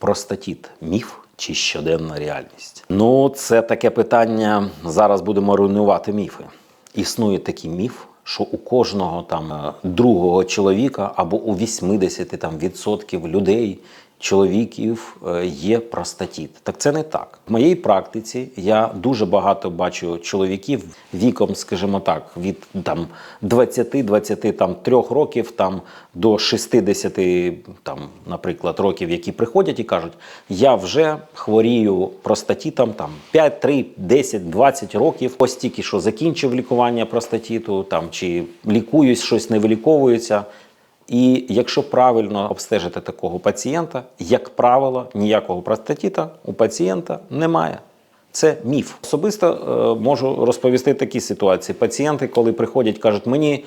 Простатіт міф чи щоденна реальність? Ну, це таке питання. Зараз будемо руйнувати міфи. Існує такий міф, що у кожного там е, другого чоловіка або у 80 там, відсотків людей. Чоловіків е, є простатіт. Так це не так. В моїй практиці я дуже багато бачу чоловіків віком, скажімо так, від там 20-23 там, років там, до 60, там, наприклад, років, які приходять і кажуть, я вже хворію простатітом там 5, 3, 10, 20 років. Ось тільки що закінчив лікування простатіту, там, чи лікуюсь, щось не виліковується. І якщо правильно обстежити такого пацієнта, як правило, ніякого простатіта у пацієнта немає. Це міф. Особисто е, можу розповісти такі ситуації. Пацієнти, коли приходять, кажуть, мені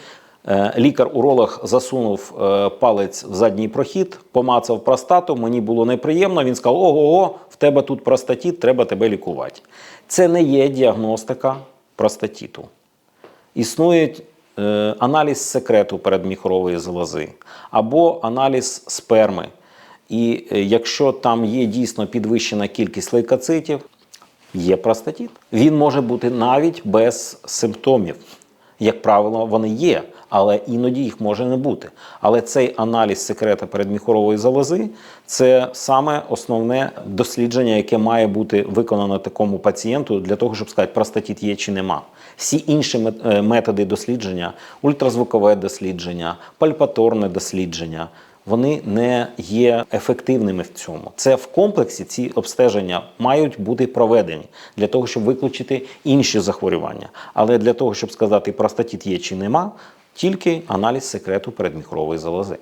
е, лікар-уролог засунув е, палець в задній прохід, помацав простату, мені було неприємно. Він сказав: ого, в тебе тут простатіт, треба тебе лікувати. Це не є діагностика простатіту. Існує е, аналіз секрету передміхорової залози або аналіз сперми. І е, якщо там є дійсно підвищена кількість лейкоцитів, є простатіт. Він може бути навіть без симптомів. Як правило, вони є, але іноді їх може не бути. Але цей аналіз секрета передміхорової залози це саме основне дослідження, яке має бути виконано такому пацієнту для того, щоб сказати, простатіт є чи нема. Всі інші е, методи дослідження, ультразвукове дослідження, пальпаторне дослідження. Вони не є ефективними в цьому. Це в комплексі ці обстеження мають бути проведені для того, щоб виключити інші захворювання. Але для того, щоб сказати, простатіт є чи нема, тільки аналіз секрету передміхрової залози.